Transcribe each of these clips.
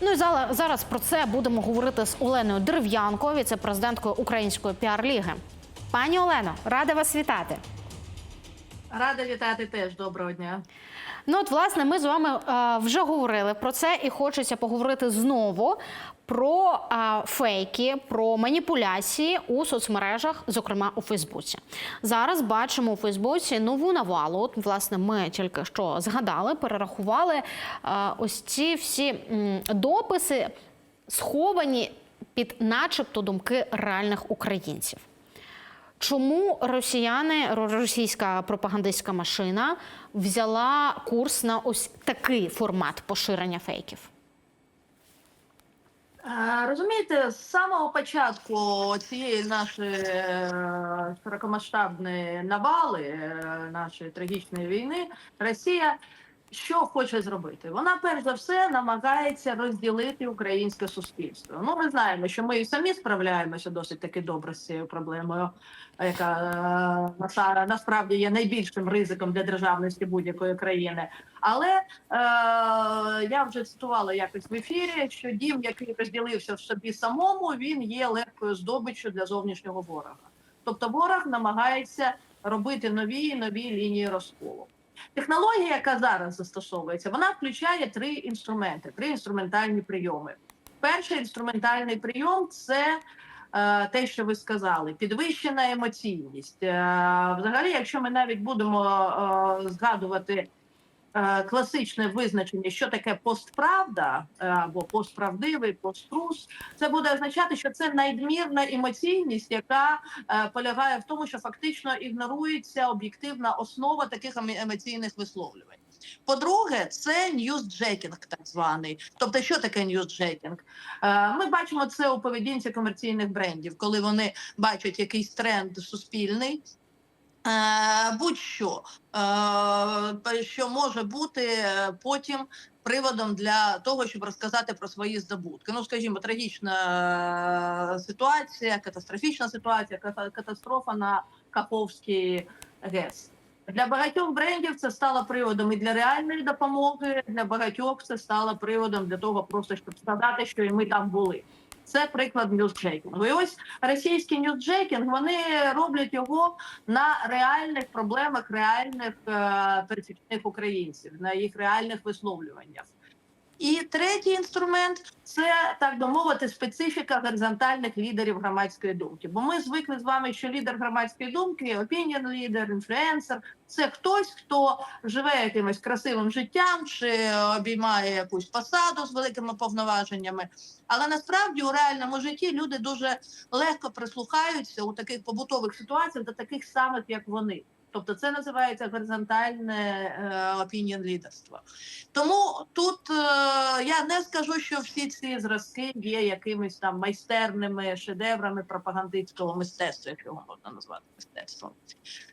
Ну і зараз про це будемо говорити з Оленою Дерев'янко, віце-президенткою Української піар-ліги. Пані Олено, рада вас вітати. Рада вітати теж. Доброго дня. Ну, от, власне, ми з вами е, вже говорили про це, і хочеться поговорити знову про е, фейки, про маніпуляції у соцмережах, зокрема у Фейсбуці. Зараз бачимо у Фейсбуці нову навалу. От, власне, ми тільки що згадали, перерахували е, ось ці всі дописи, сховані під, начебто, думки реальних українців. Чому росіяни, ро- російська пропагандистська машина взяла курс на ось такий формат поширення фейків? Розумієте, з самого початку цієї нашої е, широкомасштабної навали, е, нашої трагічної війни, Росія що хоче зробити? Вона перш за все намагається розділити українське суспільство. Ну, ми знаємо, що ми і самі справляємося досить таки добре з цією проблемою, яка е, насправді є найбільшим ризиком для державності будь-якої країни. Але е, я вже цитувала якось в ефірі, що дім, який розділився в собі самому, він є легкою здобиччю для зовнішнього ворога. Тобто ворог намагається робити нові і нові лінії розколу. Технологія, яка зараз застосовується, вона включає три інструменти, три інструментальні прийоми. Перший інструментальний прийом це е, те, що ви сказали, підвищена емоційність. Е, взагалі, якщо ми навіть будемо е, згадувати класичне визначення, що таке постправда е, або постправдивий, посттрус, це буде означати, що це надмірна емоційність, яка е, полягає в тому, що фактично ігнорується об'єктивна основа таких ем- емоційних висловлювань. По-друге, це ньюсджекінг, так званий. Тобто, що таке ньюсджекінг? Е, Ми бачимо це у поведінці комерційних брендів, коли вони бачать якийсь тренд суспільний. Е, Будь-що, е, що може бути е, потім приводом для того, щоб розказати про свої здобутки. Ну, скажімо, трагічна ситуація, катастрофічна ситуація, ката- катастрофа на Каховській ГЕС. Для багатьох брендів це стало приводом і для реальної допомоги. Для багатьох це стало приводом для того, просто щоб сказати, що і ми там були. Це приклад ньюсджекінгу. І ось російський ньюсджекінг, вони роблять його на реальних проблемах реальних е, пересічних українців, на їх реальних висловлюваннях. І третій інструмент це так би мовити специфіка горизонтальних лідерів громадської думки. Бо ми звикли з вами, що лідер громадської думки, opinion лідер, інфлюенсер це хтось, хто живе якимось красивим життям чи обіймає якусь посаду з великими повноваженнями. Але насправді у реальному житті люди дуже легко прислухаються у таких побутових ситуаціях до таких самих, як вони. Тобто це називається горизонтальне е, opinion лідерство. Тому тут е, я не скажу, що всі ці зразки є якимись там майстерними шедеврами пропагандистського мистецтва, якщо його можна назвати мистецтвом.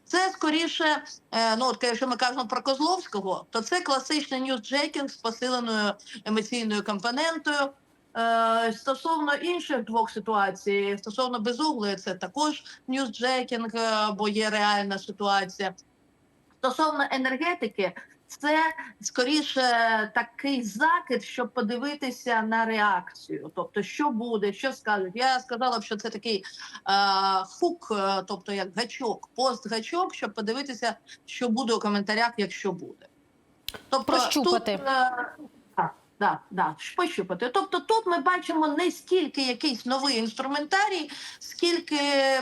Це скоріше, е, ну от якщо ми кажемо про Козловського, то це класичний ньюсджекінг з посиленою емоційною компонентою. Е, Стосовно інших двох ситуацій, стосовно безуглої, це також ньюсджекінг, е, бо є реальна ситуація. Стосовно енергетики, це скоріше такий закид, щоб подивитися на реакцію. Тобто, що буде, що скажуть. Я сказала б, що це такий е, хук, е, тобто як гачок, пост-гачок, щоб подивитися, що буде у коментарях, якщо буде. Тобто Прощупати. Тут, е, да, да, пощупати. Тобто тут ми бачимо не стільки якийсь новий інструментарій, скільки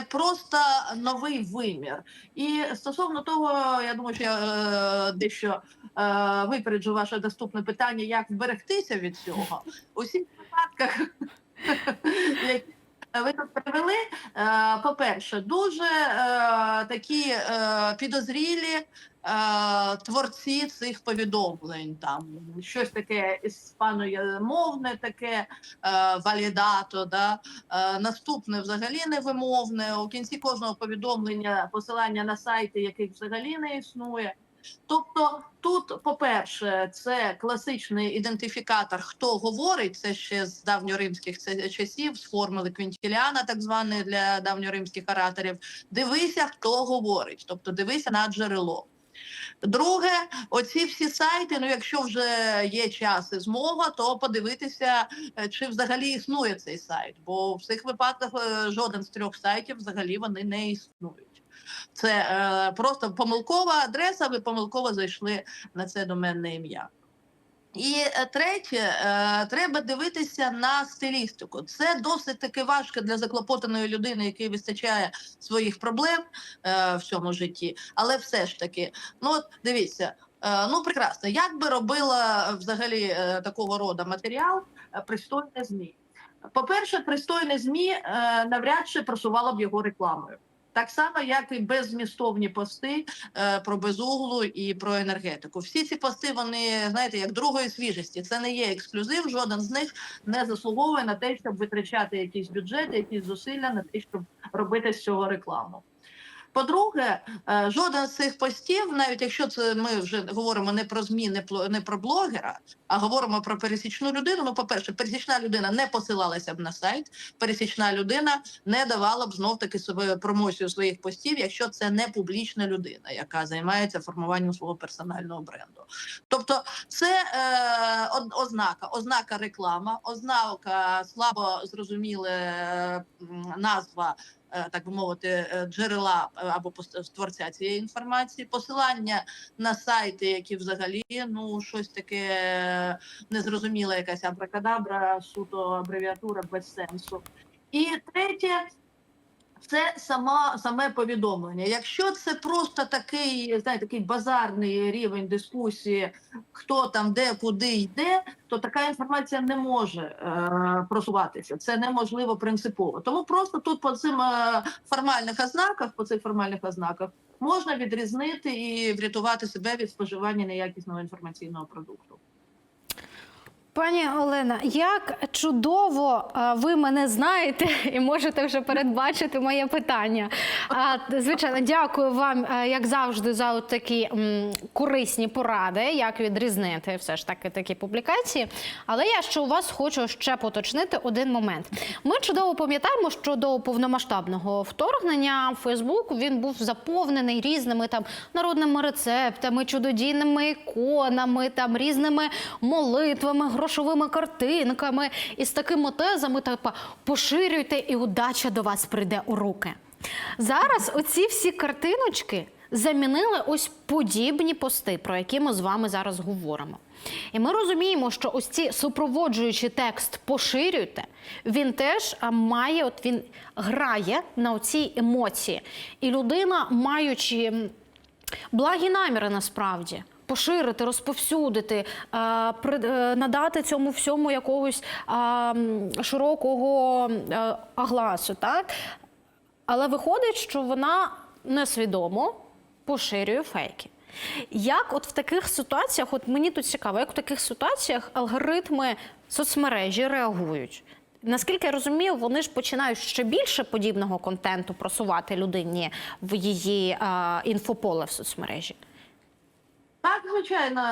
просто новий вимір. І стосовно того, я думаю, що я е, дещо е, випереджу ваше доступне питання, як вберегтися від цього. У всіх випадках, які ви тут привели, е, по-перше, дуже е, такі е, підозрілі творці цих повідомлень. Там щось таке іспаномовне, таке валідато. Да? Наступне взагалі невимовне. У кінці кожного повідомлення посилання на сайти, яких взагалі не існує. Тобто, тут, по-перше, це класичний ідентифікатор, хто говорить, це ще з давньоримських часів, з формули Квінтіліана, так званої для давньоримських ораторів. Дивися, хто говорить, тобто дивися на джерело. Друге, оці всі сайти. Ну, якщо вже є час і змога, то подивитися, е, чи взагалі існує цей сайт. Бо в цих випадках е, жоден з трьох сайтів взагалі вони не існують. Це е, просто помилкова адреса. Ви помилково зайшли на це доменне ім'я. І е, третє, е, треба дивитися на стилістику. Це досить таки важко для заклопотаної людини, якій вистачає своїх проблем е, в цьому житті. Але все ж таки, ну от дивіться, ну прекрасно, як би робила взагалі такого роду матеріал пристойне ЗМІ. По-перше, пристойне ЗМІ навряд чи просувало б його рекламою. Так само, як і беззмістовні пости е, про безуглу і про енергетику. Всі ці пости, вони знаєте, як другої свіжості. Це не є ексклюзив. Жоден з них не заслуговує на те, щоб витрачати якісь бюджети, якісь зусилля на те, щоб робити з цього рекламу. По-друге, е, жоден з цих постів, навіть якщо це ми вже говоримо не про ЗМІ, не про, блогера, а говоримо про пересічну людину. Ну, по-перше, пересічна людина не посилалася б на сайт, пересічна людина не давала б знов таки себе промоцію своїх постів, якщо це не публічна людина, яка займається формуванням свого персонального бренду. Тобто, це е, ознака, ознака реклама, ознака слабо зрозуміле назва так би мовити, е, джерела е, або творця цієї інформації, посилання на сайти, які взагалі ну щось таке е, незрозуміле, якась абракадабра, суто абревіатура без сенсу. І третє. Це сама саме повідомлення. Якщо це просто такий, знаєте, такий базарний рівень дискусії, хто там де куди йде, то така інформація не може е, просуватися. Це неможливо принципово. Тому просто тут по цим е, формальних ознаках, по цих формальних ознаках, можна відрізнити і врятувати себе від споживання неякісного інформаційного продукту. Пані Олена, як чудово ви мене знаєте і можете вже передбачити моє питання. Звичайно, дякую вам, як завжди, за такі корисні поради, як відрізнити все ж таки такі публікації. Але я ще у вас хочу ще поточнити один момент. Ми чудово пам'ятаємо, що до повномасштабного вторгнення Фейсбук він був заповнений різними там народними рецептами, чудодійними іконами, там різними молитвами, грошовими картинками і з такими тезами, типу поширюйте, і удача до вас прийде у руки. Зараз оці всі картиночки замінили ось подібні пости, про які ми з вами зараз говоримо. І ми розуміємо, що ось ці супроводжуючий текст поширюйте, він теж має, от він грає на оці емоції. І людина, маючи благі наміри насправді. Поширити, розповсюдити, е, надати цьому всьому якогось широкого е, огласу, так? Але виходить, що вона несвідомо поширює фейки. Як от в таких ситуаціях, от мені тут цікаво, як в таких ситуаціях алгоритми соцмережі реагують? Наскільки я розумію, вони ж починають ще більше подібного контенту просувати людині в її а, інфополе в соцмережі. Так, звичайно,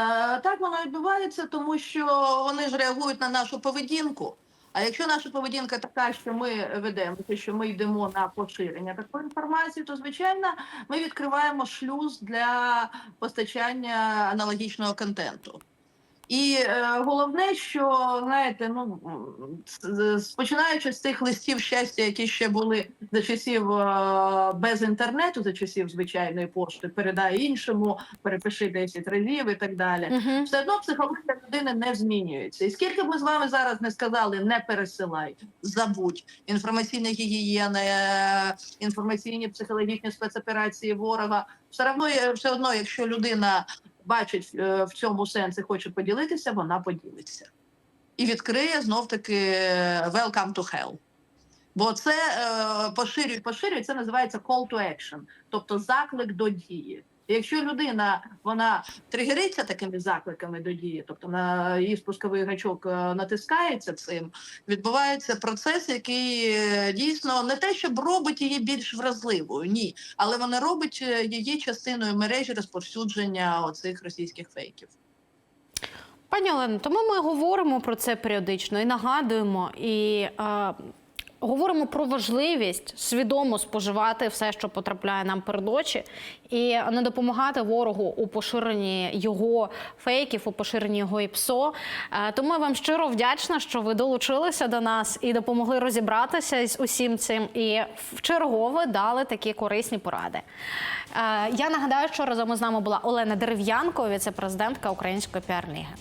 так воно відбувається, тому що вони ж реагують на нашу поведінку. А якщо наша поведінка така, що ми ведемося, що ми йдемо на поширення такої інформації, то звичайно ми відкриваємо шлюз для постачання аналогічного контенту. І е, головне, що знаєте, ну починаючи з тих листів щастя, які ще були за часів е, без інтернету, за часів звичайної пошти, передай іншому, перепиши 10 разів і так далі. Угу. Все одно психологія людини не змінюється. І скільки б ми з вами зараз не сказали, не пересилай, забудь інформаційна гігієна, е, інформаційні психологічні спецоперації ворога. Все одно, все одно, якщо людина бачить е, в цьому сенс і хоче поділитися, вона поділиться і відкриє знов таки е, welcome to hell. Бо це поширюють, поширюй, поширюй, це називається call to action, тобто заклик до дії. Якщо людина вона тригериться такими закликами до дії, тобто на її спусковий гачок е, натискається цим, відбувається процес, який е, дійсно не те, щоб робить її більш вразливою, ні, але вона робить е, її частиною мережі розповсюдження оцих російських фейків. Пані Олено, тому ми говоримо про це періодично і нагадуємо. І е, Говоримо про важливість свідомо споживати все, що потрапляє нам перед очі, і не допомагати ворогу у поширенні його фейків, у поширенні його ІПСО. Е, Тому я вам щиро вдячна, що ви долучилися до нас і допомогли розібратися з усім цим. І в чергове дали такі корисні поради. Е, Я нагадаю, що разом із нами була Олена Дерев'янко, віце-президентка Української піар-ліги.